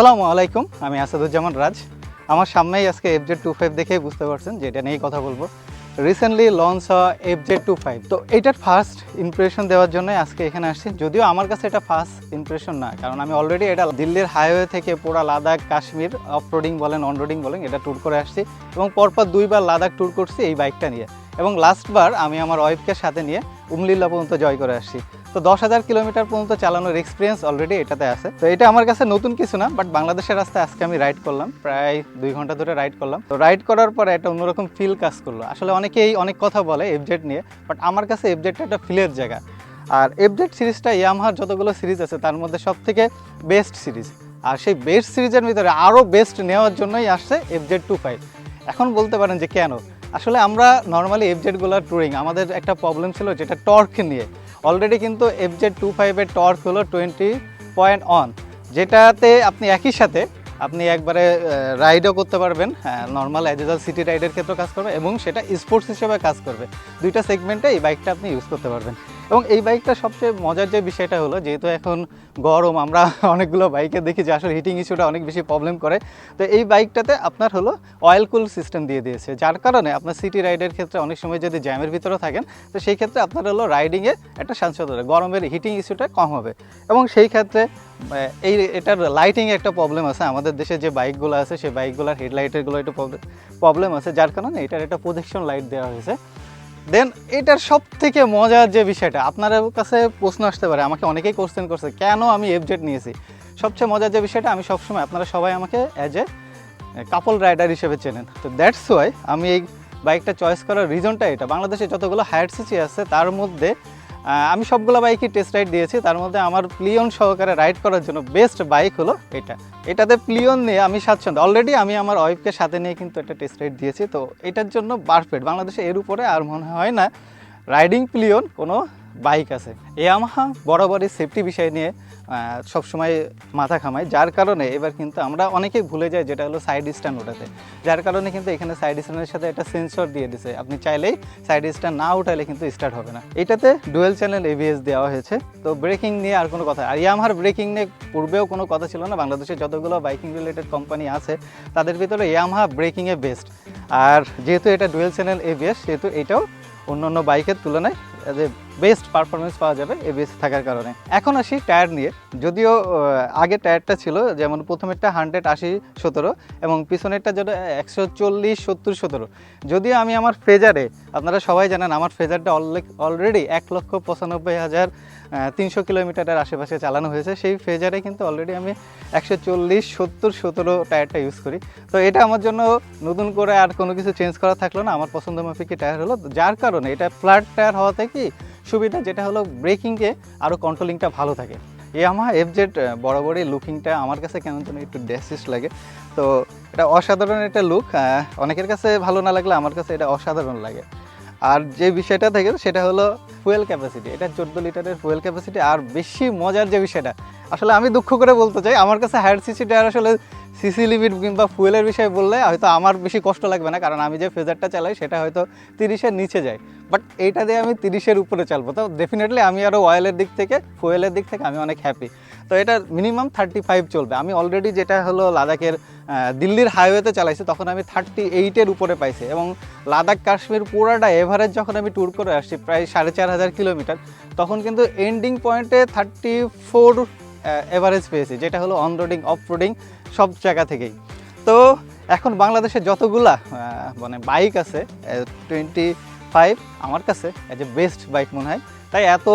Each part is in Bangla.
আসসালামু আলাইকুম, আমি আসাদুজ্জামান রাজ। আমার সামনেই আজকে এফ জেড টু ফাইভ দেখেই বুঝতে পারছেন যে এটা নিয়েই কথা বলব। রিসেন্টলি লঞ্চ হওয়া এফ জেড টু ফাইভ তো এটার ফার্স্ট ইমপ্রেশন দেওয়ার জন্য আজকে এখানে আসছি। যদিও আমার কাছে এটা ফার্স্ট ইমপ্রেশন না, কারণ আমি অলরেডি এটা দিল্লির হাইওয়ে থেকে পুরো লাদাখ, কাশ্মীর অফ রোডিং বলেন অন রোডিং বলেন, এটা ট্যুর করে আসছি এবং পরপর দুইবার লাদাখ ট্যুর করছি এই বাইকটা নিয়ে। এবং লাস্টবার আমি আমার ওয়াইফকে সাথে নিয়ে উমলিল্লা পর্যন্ত জয় করে আসছি। তো দশ হাজার কিলোমিটার পর্যন্ত চালানোর এক্সপিরিয়েন্স অলরেডি এটাতে আছে। তো এটা আমার কাছে নতুন কিছু না বাট বাংলাদেশের রাস্তায় আজকে আমি রাইড করলাম, প্রায় দুই ঘণ্টা ধরে রাইড করলাম। তো রাইড করার পরে একটা অন্যরকম ফিল কাজ করল। আসলে অনেকেই অনেক কথা বলে এফজেড নিয়ে বাট আমার কাছে এফজেডটা একটা ফিলের জায়গা। আর এফজেড সিরিজটা ইয়ামাহার যতগুলো সিরিজ আছে, তার মধ্যে সব থেকে বেস্ট সিরিজ। আর সেই বেস্ট সিরিজের ভিতরে আরও বেস্ট নেওয়ার জন্যই আসছে এফজেড টু ফাইভ এখন বলতে পারেন যে কেন? আসলে আমরা নর্মালি এফজেডগুলোর ট্যুরিং আমাদের একটা প্রবলেম ছিল যেটা টর্ক নিয়ে। অলরেডি কিন্তু এফ জেড টু ফাইভের টর্ক হলো টোয়েন্টি পয়েন্ট অন যেটাতে আপনি একই সাথে আপনি একবারে রাইডও করতে পারবেন নর্মাল অ্যাজেজাল সিটি রাইডের ক্ষেত্রে কাজ করবে এবং সেটা স্পোর্টস হিসেবে কাজ করবে। দুইটা সেগমেন্টে এই বাইকটা আপনি ইউজ করতে পারবেন। এবং এই বাইকটা সবচেয়ে মজার যে বিষয়টা হলো, যেহেতু এখন গরম, আমরা অনেকগুলো বাইকে দেখি যে আসলে হিটিং ইস্যুটা অনেক বেশি প্রবলেম করে। তো এই বাইকটাতে আপনার হলো অয়েল কুল সিস্টেম দিয়ে দিয়েছে, যার কারণে আপনার সিটি রাইডের ক্ষেত্রে অনেক সময় যদি জ্যামের ভিতরে থাকেন, তো সেই ক্ষেত্রে আপনার হলো রাইডিংয়ে একটা হবে গরমের হিটিং ইস্যুটা কম হবে। এবং সেই ক্ষেত্রে এই এটার লাইটিং একটা প্রবলেম আছে, আমাদের দেশে যে বাইকগুলো আছে, সেই বাইকগুলোর হেডলাইটেরগুলো একটু প্রবলেম আছে, যার কারণে এটার একটা প্রোজেকশন লাইট দেওয়া হয়েছে। দেন এটার সব থেকে মজার যে বিষয়টা, আপনার কাছে প্রশ্ন আসতে পারে, আমাকে অনেকেই কোশ্চেন করছে, কেন আমি এফজেড নিয়েছি? সবচেয়ে মজার যে বিষয়টা, আমি সবসময়, আপনারা সবাই আমাকে অ্যাজ এ কাপল রাইডার হিসেবে চেনেন। তো দ্যাটস ওয়াই আমি এই বাইকটা চয়েস করার রিজনটা এটা। বাংলাদেশে যতগুলো হায়ার সিসি আছে, তার মধ্যে আমি সবগুলো বাইকই টেস্ট রাইড দিয়েছি। তার মধ্যে আমার প্লিয়ন সহকারে রাইড করার জন্য বেস্ট বাইক হলো এটা। এটাতে প্লিয়ন নিয়ে আমি স্বাচ্ছন্দ্য। অলরেডি আমি আমার ওয়াইফকে সাথে নিয়ে কিন্তু একটা টেস্ট রাইড দিয়েছি। তো এটার জন্য পারফেক্ট বাংলাদেশে এর উপরে আর মনে হয় না। রাইডিং প্লিয়ন কোনো বাইক আছে। ইয়ামাহা বরাবরই সেফটি বিষয় নিয়ে সবসময় মাথা খামায় যার কারণে এবার কিন্তু আমরা অনেকেই ভুলে যাই যেটা হলো সাইড স্ট্যান্ড ওঠাতে। যার কারণে কিন্তু এখানে সাইড স্ট্যান্ডের সাথে একটা সেন্সর দিয়ে দিছে। আপনি চাইলেই সাইড স্ট্যান্ড না উঠালে কিন্তু স্টার্ট হবে না। এটাতে ডুয়েল চ্যানেল এবিএস দেওয়া হয়েছে। তো ব্রেকিং নিয়ে আর কোনো কথা। আর ইয়ামাহার ব্রেকিং নিয়ে পূর্বেও কোনো কথা ছিল না। বাংলাদেশে যতগুলো বাইকিং রিলেটেড কোম্পানি আছে, তাদের ভিতরে ইয়ামাহা ব্রেকিংয়ে বেস্ট আর যেহেতু এটা ডুয়েল চ্যানেল এভিএস সেহেতু এটাও অন্য অন্য বাইকের তুলনায় বেস্ট পারফরমেন্স পাওয়া যাবে এবিএস থাকার কারণে। এখন আসি টায়ার নিয়ে। যদিও আগে টায়ারটা ছিল, যেমন প্রথমেরটা হান্ড্রেড আশি সতেরো এবং পিছনেরটা যেটা একশো চল্লিশ সত্তর সতেরো। যদিও আমি আমার ফ্রেজারে আপনারা সবাই জানেন আমার ফ্রেজারটা অলরেডি এক লক্ষ পঁচানব্বই হাজার তিনশো কিলোমিটারের আশেপাশে চালানো হয়েছে। সেই ফ্রেজারে কিন্তু অলরেডি আমি একশো চল্লিশ সত্তর সতেরো টায়ারটা ইউজ করি। তো এটা আমার জন্য নতুন করে আর কোনো কিছু চেঞ্জ করা থাকল না। আমার পছন্দ মাফিক টায়ার হলো, যার কারণে এটা ফ্ল্যাট টায়ার হওয়াতে কি সুবিধা যেটা হলো ব্রেকিংয়ে আরও কন্ট্রোলিংটা ভালো থাকে। এই আমার এফজেড বরাবরই লুকিংটা আমার কাছে কেমন যেন একটু ড্যাসিস লাগে। তো এটা অসাধারণ একটা লুক অনেকের কাছে ভালো না লাগলে আমার কাছে এটা অসাধারণ লাগে। আর যে বিষয়টা থাকে সেটা হলো ফুয়েল ক্যাপাসিটি এটা চোদ্দ লিটারের ফুয়েল ক্যাপাসিটি আর বেশি মজার যে বিষয়টা, আসলে আমি দুঃখ করে বলতে চাই, আমার কাছে হায়ার সিসিটা আসলে সিসি লিমিট কিংবা ফুয়েলের বিষয়ে বললে হয়তো আমার বেশি কষ্ট লাগবে না, কারণ আমি যে ফেজারটা চালাই সেটা হয়তো তিরিশের নিচে যায়। বাট এইটা দিয়ে আমি তিরিশের উপরে চালবো। তো ডেফিনেটলি আমি আরও অয়েলের দিক থেকে, ফুয়েলের দিক থেকে আমি অনেক হ্যাপি তো এটা মিনিমাম থার্টি ফাইভ চলবে। আমি অলরেডি যেটা হলো লাদাখের দিল্লির হাইওয়েতে চালাইছি, তখন আমি থার্টি এইটের উপরে পাইছি। এবং লাদাখ, কাশ্মীর পুরাটা এভারেজ যখন আমি ট্যুর করে আসছি, প্রায় সাড়ে চার হাজার কিলোমিটার, তখন কিন্তু এন্ডিং পয়েন্টে থার্টি ফোর এভারেজ পেয়েছি, যেটা হলো অন রোডিং অফ রোডিং সব জায়গা থেকেই। তো এখন বাংলাদেশে যতগুলা মানে বাইক আছে টোয়েন্টি ফাইভ আমার কাছে এজ এ বেস্ট বাইক মনে হয়, তাই এত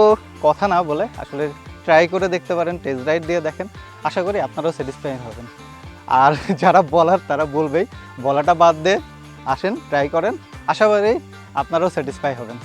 কথা না বলে আসলে ট্রাই করে দেখতে পারেন টেস্ট রাইড দিয়ে দেখেন। আশা করি আপনারাও স্যাটিসফাই হবেন। আর যারা বলার, তারা বলবেই। বলাটা বাদ দিয়ে আসেন ট্রাই করেন। আশা করি আপনারাও স্যাটিসফাই হবেন।